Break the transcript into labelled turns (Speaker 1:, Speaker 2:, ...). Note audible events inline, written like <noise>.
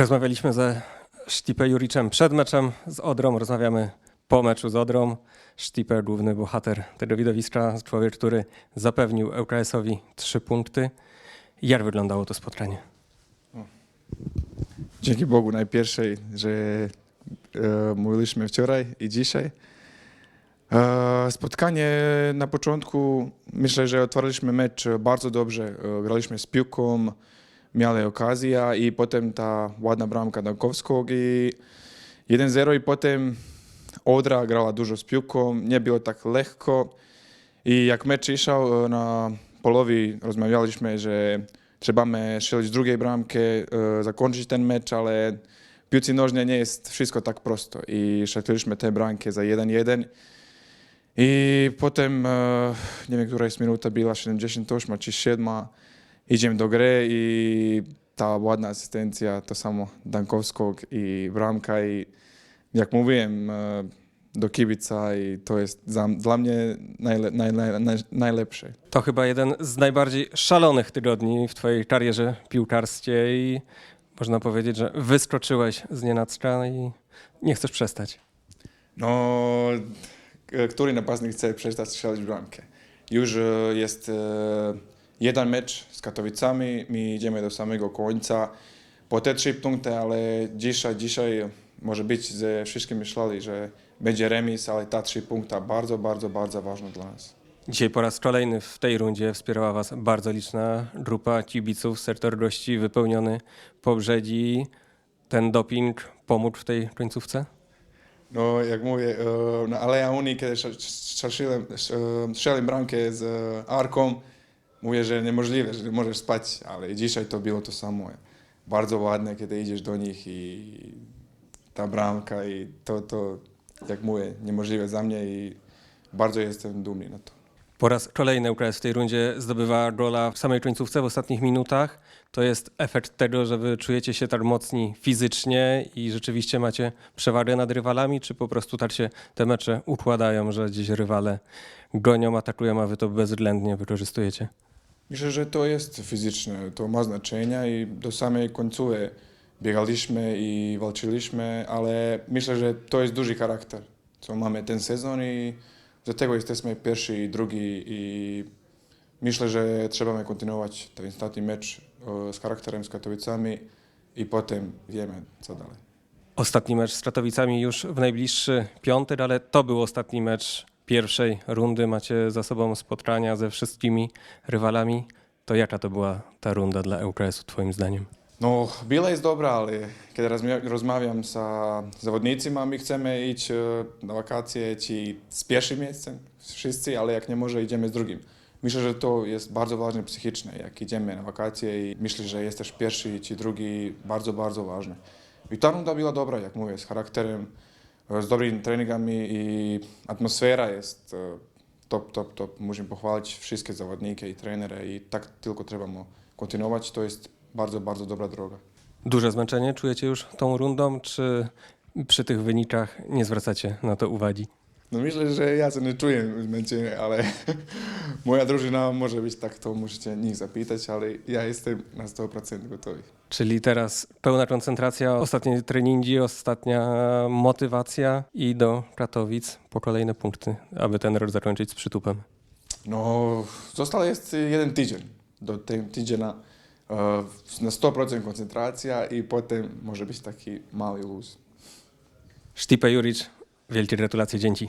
Speaker 1: Rozmawialiśmy ze Stipe Juriczem przed meczem z Odrą, rozmawiamy po meczu z Odrą. Stipe, główny bohater tego widowiska, człowiek, który zapewnił ŁKS-owi trzy punkty. Jak wyglądało to spotkanie?
Speaker 2: Dzięki Bogu najpierwszej, że e, mówiliśmy wczoraj i dzisiaj. E, spotkanie na początku, myślę, że otworzyliśmy mecz bardzo dobrze. E, graliśmy z piłką, mieli okazję i potem ta ładna bramka Dankowskiego i 1-0 i potem Odra grała dużo z piłką, nie było tak lekko. I jak mecz išao, e, na polovi rozmawialiśmy, że trebamy strzelić drugiej bramkę, e, zakończyć ten mecz, ale w piłce nożnej nie jest wszystko tak prosto. I strzeliliśmy tę bramkę za 1-1. I potem, e, nie wiem, która jest minuta była, 78 czy 7, idziemy do gry i ta ładna asystencja, to samo Dankowskiego i bramka i jak mówiłem, e, do kibica i to jest za, dla mnie najle, najle, naj, najlepsze.
Speaker 1: To chyba jeden z najbardziej szalonych tygodni w twojej karierze piłkarskiej można powiedzieć, że wyskoczyłeś z nienacka i nie chcesz przestać.
Speaker 2: No, k- który napastnik chce przestać strzelać bramkę? Już e, jest e, jeden mecz z Katowicami, my idziemy do samego końca. Po te trzy punkty, ale dzisiaj, dzisiaj może być, że wszyscy myśleli, że będzie remis, ale ta trzy punkta bardzo, bardzo, bardzo ważne dla nas.
Speaker 1: Dzisiaj po raz kolejny w tej rundzie wspierała Was bardzo liczna grupa kibiców, sektor gości wypełniony pobrzedzi. Ten doping pomógł w tej końcówce?
Speaker 2: No, jak mówię, e, na Aleja Unii, kiedy strzeliłem, strzeliłem bramkę z e, Arką, mówię, że niemożliwe, że nie możesz spać, ale dzisiaj to było to samo. Bardzo ładne, kiedy idziesz do nich i ta bramka i to, to jak mówię, niemożliwe za mnie i bardzo jestem dumny na to.
Speaker 1: Po raz kolejny UKS w tej rundzie zdobywa gola w samej końcówce, w ostatnich minutach. To jest efekt tego, że wy czujecie się tak mocni fizycznie i rzeczywiście macie przewagę nad rywalami, czy po prostu tak się te mecze układają, że gdzieś rywale gonią, atakują, a wy to bezwzględnie wykorzystujecie?
Speaker 2: Myślę, że to jest fizyczne, to ma znaczenie i do samej końcówki biegaliśmy i walczyliśmy, ale myślę, że to jest duży charakter, co mamy ten sezon i dlatego jesteśmy pierwszy i drugi i myślę, że trzeba kontynuować ten ostatni mecz z charakterem z Katowicami i potem wiemy co dalej.
Speaker 1: Ostatni mecz z Katowicami już w najbliższy piątek, ale to był ostatni mecz pierwszej rundy. Macie za sobą spotkania ze wszystkimi rywalami. To jaka to była ta runda dla ŁKS-u twoim zdaniem?
Speaker 2: No, bila jest dobra, ale kiedy rozmawiam z zawodnicami, my chcemy iść e, na wakacje czy z pierwszym miejscem, wszyscy, ale jak nie może, idziemy z drugim. Myślę, że to jest bardzo ważne psychicznie, jak idziemy na wakacje i myślę, że jesteś pierwszy czy drugi, bardzo, bardzo ważne. I ta runda była dobra, jak mówię, z charakterem, z dobrymi treningami i atmosfera jest e, top, top, top. Musimy pochwalić wszystkie zawodniki i trenery i tak tylko trzeba kontynuować. To jest bardzo, bardzo dobra droga.
Speaker 1: Duże zmęczenie czujecie już tą rundą, czy przy tych wynikach nie zwracacie na to uwagi?
Speaker 2: No myślę, że ja się nie czuję zmęczony, ale <laughs> moja drużyna może być tak, to musicie nich zapytać, ale ja jestem na 100% gotowy.
Speaker 1: Czyli teraz pełna koncentracja, ostatnie treningi, ostatnia motywacja i do Katowic po kolejne punkty, aby ten rok zakończyć z przytupem.
Speaker 2: No, został jest jeden tydzień. Do tego tydzienia e, na 100% koncentracja i potem może być taki mały luz.
Speaker 1: Stipe Juric, wielkie gratulacje, dzięki.